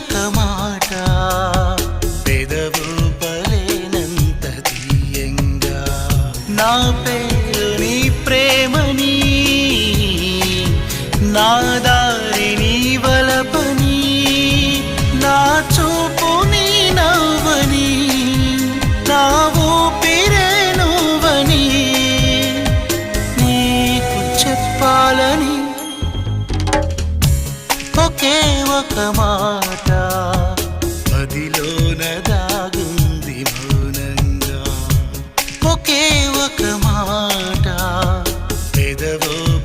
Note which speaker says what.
Speaker 1: ఒక మాట. పెదవు పలేనంత తీయంగా. నా పేరు నీ ప్రేమని. నాదా ఒకే ఒక మాట. మదిలోన దాగుంది మౌనంగా. ఒకే ఒక మాట. పెదవో